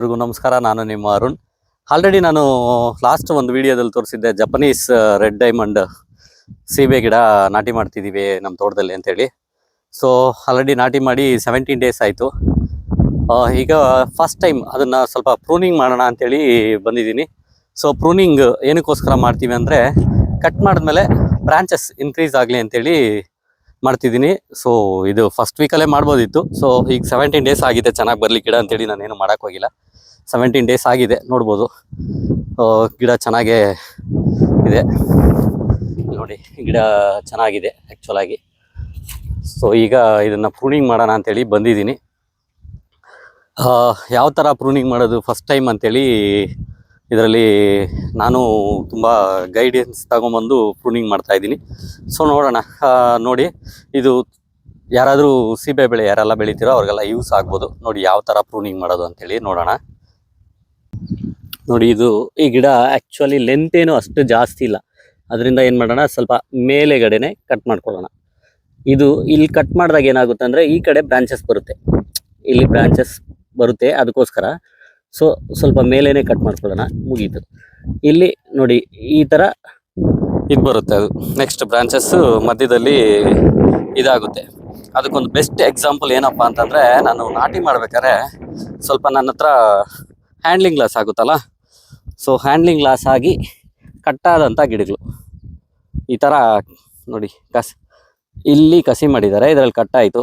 ಎಲ್ರಿಗೂ ನಮಸ್ಕಾರ, ನಾನು ನಿಮ್ಮ ಅರುಣ್. ಆಲ್ರೆಡಿ ನಾನು ಲಾಸ್ಟ್ ಒಂದು ವಿಡಿಯೋದಲ್ಲಿ ತೋರಿಸಿದ್ದೆ ಜಪನೀಸ್ ರೆಡ್ ಡೈಮಂಡ್ ಸೀಬೆ ಗಿಡ ನಾಟಿ ಮಾಡ್ತಿದ್ದೀವಿ ನಮ್ಮ ತೋಟದಲ್ಲಿ ಅಂತೇಳಿ. ಸೊ ಆಲ್ರೆಡಿ ನಾಟಿ ಮಾಡಿ ಸೆವೆಂಟೀನ್ ಡೇಸ್ ಆಯಿತು. ಈಗ ಫಸ್ಟ್ ಟೈಮ್ ಅದನ್ನು ಸ್ವಲ್ಪ ಪ್ರೂನಿಂಗ್ ಮಾಡೋಣ ಅಂತೇಳಿ ಬಂದಿದ್ದೀನಿ. ಸೊ ಪ್ರೂನಿಂಗ್ ಏನಕ್ಕೋಸ್ಕರ ಮಾಡ್ತೀವಿ ಅಂದರೆ ಕಟ್ ಮಾಡಿದ್ಮೇಲೆ ಬ್ರಾಂಚಸ್ ಇನ್ಕ್ರೀಸ್ ಆಗಲಿ ಅಂತೇಳಿ ಮಾಡ್ತಿದ್ದೀನಿ. ಸೊ ಇದು ಫಸ್ಟ್ ವೀಕಲ್ಲೇ ಮಾಡ್ಬೋದಿತ್ತು. ಸೊ ಈಗ ಸೆವೆಂಟೀನ್ ಡೇಸ್ ಆಗಿದೆ ಚೆನ್ನಾಗಿ ಬರಲಿ ಗಿಡ ಅಂತೇಳಿ ನಾನೇನು ಮಾಡೋಕ್ಕೆ ಹೋಗಿಲ್ಲ. ಸೆವೆಂಟೀನ್ ಡೇಸ್ ಆಗಿದೆ, ನೋಡ್ಬೋದು. ಗಿಡ ಚೆನ್ನಾಗೇ ಇದೆ. ನೋಡಿ, ಗಿಡ ಚೆನ್ನಾಗಿದೆ ಆ್ಯಕ್ಚುಲಾಗಿ ಸೊ ಈಗ ಇದನ್ನು ಪ್ರೂನಿಂಗ್ ಮಾಡೋಣ ಅಂತೇಳಿ ಬಂದಿದ್ದೀನಿ. ಯಾವ ಥರ ಪ್ರೂನಿಂಗ್ ಮಾಡೋದು ಫಸ್ಟ್ ಟೈಮ್ ಅಂತೇಳಿ ಇದರಲ್ಲಿ ನಾನು ತುಂಬ ಗೈಡೆನ್ಸ್ ತಗೊಂಬಂದು ಪ್ರೂನಿಂಗ್ ಮಾಡ್ತಾ ಇದ್ದೀನಿ. ಸೊ ನೋಡೋಣ. ನೋಡಿ, ಇದು ಯಾರಾದರೂ ಸೀಬೆ ಬೆಳೆ ಯಾರೆಲ್ಲ ಬೆಳಿತೀರೋ ಅವ್ರಿಗೆಲ್ಲ ಯೂಸ್ ಆಗ್ಬೋದು. ನೋಡಿ, ಯಾವ ಥರ ಪ್ರೂನಿಂಗ್ ಮಾಡೋದು ಅಂತೇಳಿ ನೋಡೋಣ. ನೋಡಿ, ಇದು ಈ ಗಿಡ ಆ್ಯಕ್ಚುಲಿ ಲೆಂತ್ ಏನು ಅಷ್ಟು ಜಾಸ್ತಿ ಇಲ್ಲ. ಅದರಿಂದ ಏನು ಮಾಡೋಣ, ಸ್ವಲ್ಪ ಮೇಲೆಗಡೆನೆ ಕಟ್ ಮಾಡ್ಕೊಳ್ಳೋಣ. ಇದು ಇಲ್ಲಿ ಕಟ್ ಮಾಡಿದಾಗ ಏನಾಗುತ್ತೆ ಅಂದರೆ ಈ ಕಡೆ ಬ್ರಾಂಚಸ್ ಬರುತ್ತೆ. ಇಲ್ಲಿ ಬ್ರಾಂಚಸ್ ಬರುತ್ತೆ, ಅದಕ್ಕೋಸ್ಕರ ಸೊ ಸ್ವಲ್ಪ ಮೇಲೇನೆ ಕಟ್ ಮಾಡ್ಕೊಳ್ಳೋಣ, ಮುಗೀತು. ಇಲ್ಲಿ ನೋಡಿ, ಈ ಥರ ಇದು ಬರುತ್ತೆ ಅದು. ನೆಕ್ಸ್ಟ್ ಬ್ರಾಂಚಸ್ಸು ಮಧ್ಯದಲ್ಲಿ ಇದಾಗುತ್ತೆ. ಅದಕ್ಕೊಂದು ಬೆಸ್ಟ್ ಎಕ್ಸಾಂಪಲ್ ಏನಪ್ಪ ಅಂತಂದರೆ, ನಾನು ನಾಟಿ ಮಾಡ್ಬೇಕಾದ್ರೆ ಸ್ವಲ್ಪ ನನ್ನ ಹತ್ರ ಹ್ಯಾಂಡ್ಲಿಂಗ್ ಗ್ಲಾಸ್ ಆಗುತ್ತಲ್ಲ? ಸೊ ಹ್ಯಾಂಡ್ಲಿಂಗ್ ಗ್ಲಾಸ್ ಆಗಿ ಕಟ್ಟಾದಂಥ ಗಿಡಗಳು. ಈ ಥರ ನೋಡಿ, ಕಸಿ ಇಲ್ಲಿ ಕಸಿ ಮಾಡಿದ್ದಾರೆ. ಇದರಲ್ಲಿ ಕಟ್ಟಾಯಿತು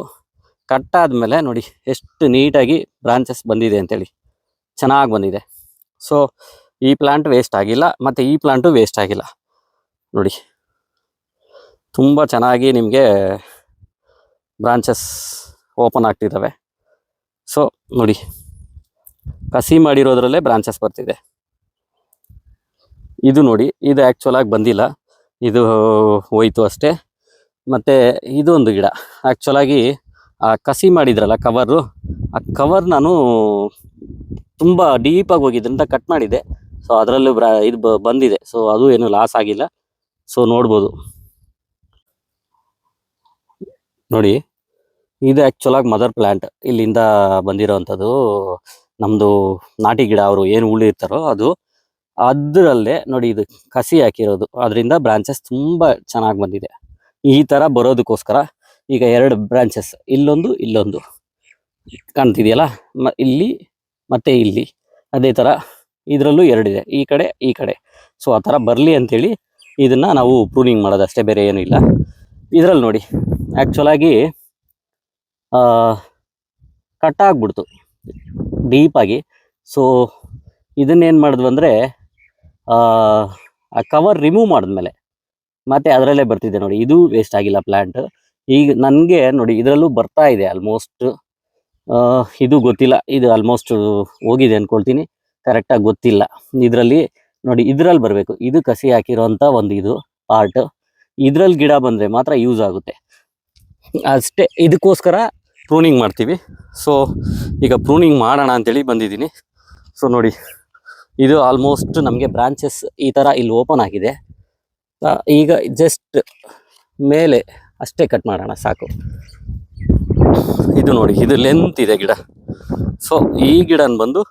ಕಟ್ಟಾದ ಮೇಲೆ ನೋಡಿ, ಎಷ್ಟು ನೀಟಾಗಿ ಬ್ರಾಂಚಸ್ ಬಂದಿದೆ ಅಂತೇಳಿ. ಚೆನ್ನಾಗಿ ಬಂದಿದೆ. ಸೊ ಈ ಪ್ಲ್ಯಾಂಟ್ ವೇಸ್ಟ್ ಆಗಿಲ್ಲ, ಮತ್ತು ಈ ಪ್ಲ್ಯಾಂಟು ವೇಸ್ಟ್ ಆಗಿಲ್ಲ. ನೋಡಿ. ತುಂಬ ಚೆನ್ನಾಗಿ ನಿಮಗೆ ಬ್ರಾಂಚಸ್ ಓಪನ್ ಆಗ್ತಿದ್ದಾವೆ ಸೊ ನೋಡಿ. ಕಸಿ ಮಾಡಿರೋದ್ರಲ್ಲೇ ಬ್ರಾಂಚಸ್ ಬರ್ತಿದೆ. ಇದು ನೋಡಿ, ಇದು ಆ್ಯಕ್ಚುಲಾಗಿ ಬಂದಿಲ್ಲ. ಇದು ಹೋಯಿತು ಅಷ್ಟೇ. ಮತ್ತು ಒಂದು ಗಿಡ. ಆ್ಯಕ್ಚುಲಾಗಿ ಆ ಕಸಿ ಮಾಡಿದ್ರಲ್ಲ ಕವರು ಆ ಕವರ್ ನಾನು ತುಂಬ ಡೀಪಾಗಿ ಹೋಗಿದ್ರಿಂದ ಕಟ್ ಮಾಡಿದೆ. ಸೊ ಅದರಲ್ಲೂ ಬ್ರಾ, ಇದು ಬಂದಿದೆ. ಸೊ ಅದು ಏನು ಲಾಸ್ ಆಗಿಲ್ಲ. ಸೊ ನೋಡ್ಬೋದು. ನೋಡಿ, ಇದು ಆ್ಯಕ್ಚುಲಾಗಿ ಮದರ್ ಪ್ಲ್ಯಾಂಟ್ ಇಲ್ಲಿಂದ ಬಂದಿರೋವಂಥದ್ದು ನಮ್ಮದು ನಾಟಿ ಗಿಡ ಅವರು ಏನು ಉಳಿರ್ತಾರೋ ಅದು. ಅದರಲ್ಲೇ ನೋಡಿ, ಇದು ಕಸಿ ಹಾಕಿರೋದು. ಅದರಿಂದ ಬ್ರಾಂಚಸ್ ತುಂಬ ಚೆನ್ನಾಗಿ ಬಂದಿದೆ. ಈ ಥರ ಬರೋದಕ್ಕೋಸ್ಕರ ಈಗ ಎರಡು ಬ್ರಾಂಚಸ್ ಇಲ್ಲೊಂದು ಇಲ್ಲೊಂದು. ಕಾಣ್ತಿದೆಯಲ್ಲ? ಇಲ್ಲಿ ಮತ್ತು ಇಲ್ಲಿ ಅದೇ ಥರ ಇದರಲ್ಲೂ ಎರಡಿದೆ. ಈ ಕಡೆ ಈ ಕಡೆ. ಸೊ ಆ ಥರ ಬರಲಿ ಅಂಥೇಳಿ ಇದನ್ನು ನಾವು ಪ್ರೂನಿಂಗ್ ಮಾಡೋದಷ್ಟೇ, ಬೇರೆ ಏನೂ ಇಲ್ಲ. ಇದರಲ್ಲಿ ನೋಡಿ ಆ್ಯಕ್ಚುಲಾಗಿ ಕಟ್ಟಾಗ್ಬಿಡ್ತು ಡೀಪಾಗಿ ಸೊ ಇದನ್ನೇನು ಮಾಡಿದ್ವು ಅಂದರೆ, ಆ ಕವರ್ ರಿಮೂವ್ ಮಾಡಿದ್ಮೇಲೆ, ಮತ್ತೆ ಅದರಲ್ಲೇ ಬರ್ತಿದೆ ನೋಡಿ. ಇದು ವೇಸ್ಟ್ ಆಗಿಲ್ಲ ಪ್ಲ್ಯಾಂಟ್ ಈಗ ನನಗೆ ನೋಡಿ, ಇದರಲ್ಲೂ ಬರ್ತಾ ಇದೆ ಆಲ್ಮೋಸ್ಟ್ ಇದು ಗೊತ್ತಿಲ್ಲ. ಇದು ಆಲ್ಮೋಸ್ಟ್ ಹೋಗಿದೆ ಅಂದ್ಕೊಳ್ತೀನಿ ಕರೆಕ್ಟಾಗಿ ಗೊತ್ತಿಲ್ಲ. ಇದರಲ್ಲಿ ನೋಡಿ, ಇದರಲ್ಲಿ ಬರಬೇಕು. ಇದು ಕಸಿ ಹಾಕಿರೋಂಥ ಒಂದು ಇದು ಪಾರ್ಟ್ ಇದರಲ್ಲಿ ಗಿಡ ಬಂದರೆ ಮಾತ್ರ ಯೂಸ್ ಆಗುತ್ತೆ. ಅಷ್ಟೇ, ಇದಕ್ಕೋಸ್ಕರ ಪ್ರೂನಿಂಗ್ ಮಾಡ್ತೀವಿ. ಸೊ ಈಗ ಪ್ರೂನಿಂಗ್ ಮಾಡೋಣ ಅಂತೇಳಿ ಬಂದಿದ್ದೀನಿ. ಸೊ ನೋಡಿ, ಇದು ಆಲ್ಮೋಸ್ಟ್ ನಮಗೆ ಬ್ರಾಂಚಸ್ ಈ ಥರ ಇಲ್ಲಿ ಓಪನ್ ಆಗಿದೆ. ಈಗ ಜಸ್ಟ್ ಮೇಲೆ ಅಷ್ಟೇ ಕಟ್ ಮಾಡೋಣ, ಸಾಕು. ಇದು ನೋಡಿ, ಇದು ಲೆಂತ್ ಇದೆ ಗಿಡ. ಸೊ ಈ ಗಿಡನ ಬಂದು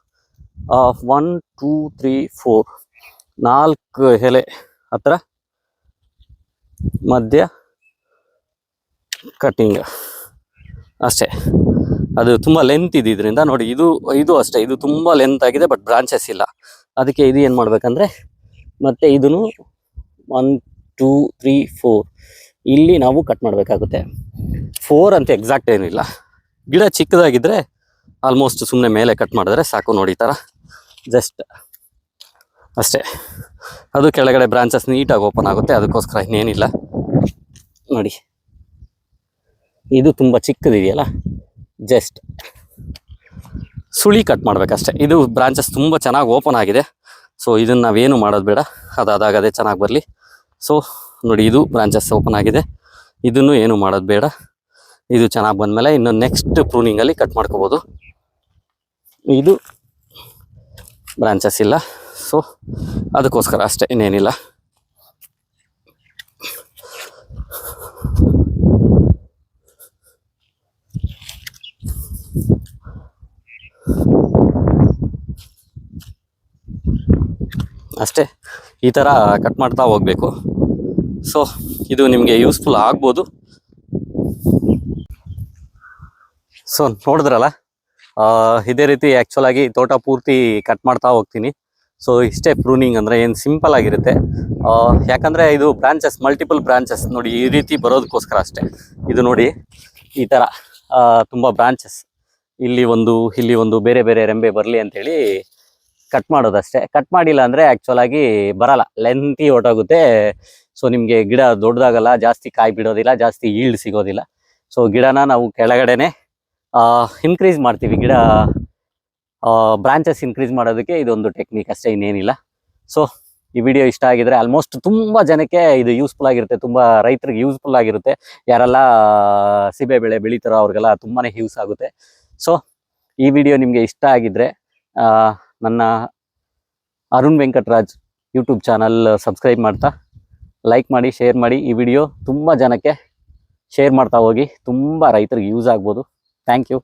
ಒನ್ ಟೂ ತ್ರೀ ಫೋರ್ ನಾಲ್ಕು ಎಲೆ ಹತ್ರ, ಮಧ್ಯ ಕಟ್ಟಿಂಗ್ ಅಷ್ಟೇ. ಅದು ತುಂಬ ಲೆಂತ್ ಇದ್ದಿದ್ರಿಂದ ನೋಡಿ, ಇದು ಇದು ಅಷ್ಟೇ, ಇದು ತುಂಬ ಲೆಂತ್ ಆಗಿದೆ ಬಟ್ ಬ್ರಾಂಚಸ್ ಇಲ್ಲ. ಅದಕ್ಕೆ ಇದು ಏನು ಮಾಡಬೇಕಂದ್ರೆ, ಮತ್ತೆ ಇದನ್ನು ಒನ್ ಟೂ ತ್ರೀ ಫೋರ್ ಇಲ್ಲಿ ನಾವು ಕಟ್ ಮಾಡಬೇಕಾಗುತ್ತೆ. ಫೋರ್ ಅಂತ ಎಕ್ಸಾಕ್ಟ್ ಏನಿಲ್ಲ. ಗಿಡ ಚಿಕ್ಕದಾಗಿದ್ದರೆ ಆಲ್ಮೋಸ್ಟ್ ಸುಮ್ಮನೆ ಮೇಲೆ ಕಟ್ ಮಾಡಿದ್ರೆ ಸಾಕು ನೋಡಿ ಈ ಜಸ್ಟ್ ಅಷ್ಟೇ. ಅದು ಕೆಳಗಡೆ ಬ್ರಾಂಚಸ್ ನೀಟಾಗಿ ಓಪನ್ ಆಗುತ್ತೆ, ಅದಕ್ಕೋಸ್ಕರ ಇನ್ನೇನಿಲ್ಲ. ನೋಡಿ. ಇದು ತುಂಬ ಚಿಕ್ಕದಿದೆಯಲ್ಲ? ಜಸ್ಟ್ ಸುಳಿ ಕಟ್ ಮಾಡ್ಬೇಕಷ್ಟೇ. ಇದು ಬ್ರಾಂಚಸ್ ತುಂಬ ಚೆನ್ನಾಗಿ ಓಪನ್ ಆಗಿದೆ. ಸೊ ಇದನ್ನು ನಾವೇನು ಮಾಡೋದು ಬೇಡ. ಅದಾದಾಗ ಅದೇ ಚೆನ್ನಾಗಿ ಬರಲಿ. ಸೊ ನೋಡಿ ಇದು ಬ್ರಾಂಚಸ್ ಓಪನ್ ಆಗಿದೆ. ಇದನ್ನು ಏನು ಮಾಡೋದು ಬೇಡ. ಇದು ಚೆನ್ನಾಗಿ ಬಂದಮೇಲೆ ಇನ್ನು ನೆಕ್ಸ್ಟ್ ಪ್ರೂನಿಂಗಲ್ಲಿ ಕಟ್ ಮಾಡ್ಕೋಬೋದು. ಇದು ಬ್ರಾಂಚಸ್ ಇಲ್ಲ. ಸೊ ಅದಕ್ಕೋಸ್ಕರ ಅಷ್ಟೇ, ಇನ್ನೇನಿಲ್ಲ. ಅಷ್ಟೇ, ಈ ಥರ ಕಟ್ ಮಾಡ್ತಾ ಹೋಗಬೇಕು. ಸೊ ಇದು ನಿಮಗೆ ಯೂಸ್ಫುಲ್ ಆಗ್ಬೋದು. ಸೊ ನೋಡಿದ್ರಲ್ಲ ಇದೇ ರೀತಿ ಆ್ಯಕ್ಚುಲ್ ಆಗಿ ತೋಟ ಪೂರ್ತಿ ಕಟ್ ಮಾಡ್ತಾ ಹೋಗ್ತೀನಿ. ಸೊ ಇಷ್ಟೇ ಪ್ರೂನಿಂಗ್ ಅಂದರೆ ಏನು ಸಿಂಪಲ್ ಆಗಿರುತ್ತೆ. ಯಾಕಂದರೆ ಇದು ಬ್ರಾಂಚಸ್ ಮಲ್ಟಿಪಲ್ ಬ್ರಾಂಚಸ್ ನೋಡಿ ಈ ರೀತಿ ಬರೋದಕ್ಕೋಸ್ಕರ ಅಷ್ಟೇ. ಇದು ನೋಡಿ ಈ ಥರ ತುಂಬ ಬ್ರಾಂಚಸ್ ಇಲ್ಲಿ ಒಂದು ಇಲ್ಲಿ ಒಂದು ಬೇರೆ ಬೇರೆ ರೆಂಬೆ ಬರಲಿ ಅಂತೇಳಿ ಕಟ್ ಮಾಡೋದಷ್ಟೇ. ಕಟ್ ಮಾಡಿಲ್ಲ ಅಂದರೆ ಆ್ಯಕ್ಚುಲಾಗಿ ಬರಲ್ಲ. ಲೆಂತಿ ಹೊರ್ಟೋಗುತ್ತೆ. ಸೊ ನಿಮಗೆ ಗಿಡ ದೊಡ್ಡದಾಗಲ್ಲ, ಜಾಸ್ತಿ ಕಾಯಿ ಬಿಡೋದಿಲ್ಲ, ಜಾಸ್ತಿ ಈಲ್ಡ್ ಸಿಗೋದಿಲ್ಲ. ಸೊ ಗಿಡನ ನಾವು ಕೆಳಗಡೆನೆ ಇನ್ಕ್ರೀಸ್ ಮಾಡ್ತೀವಿ. ಗಿಡ ಬ್ರಾಂಚಸ್ ಇನ್ಕ್ರೀಸ್ ಮಾಡೋದಕ್ಕೆ ಇದೊಂದು ಟೆಕ್ನಿಕ್ ಅಷ್ಟೇ, ಇನ್ನೇನಿಲ್ಲ. ಸೊ ಈ ವಿಡಿಯೋ ಇಷ್ಟ ಆಗಿದ್ರೆ ಆಲ್ಮೋಸ್ಟ್ ತುಂಬ ಜನಕ್ಕೆ ಇದು ಯೂಸ್ಫುಲ್ ಆಗಿರುತ್ತೆ, ತುಂಬ ರೈತರಿಗೆ ಯೂಸ್ಫುಲ್ ಆಗಿರುತ್ತೆ. ಯಾರೆಲ್ಲ ಸಿಬೆ ಬೆಳೆ ಬೆಳೀತಾರೋ ಅವ್ರಿಗೆಲ್ಲ ತುಂಬಾ ಯೂಸ್ ಆಗುತ್ತೆ. ಸೊ ಈ ವಿಡಿಯೋ ನಿಮಗೆ ಇಷ್ಟ ಆಗಿದ್ರೆ ನನ್ನ Arun Venkataraj YouTube channel subscribe ಮಾಡ್ತಾ ಲೈಕ್ ಮಾಡಿ ಶೇರ್ ಮಾಡಿ ಈ ವಿಡಿಯೋ ತುಂಬ ಜನಕ್ಕೆ ಶೇರ್ ಮಾಡ್ತಾ ಹೋಗಿ ತುಂಬ ರೈತರಿಗೆ ಯೂಸ್ ಆಗ್ಬೋದು. Thank you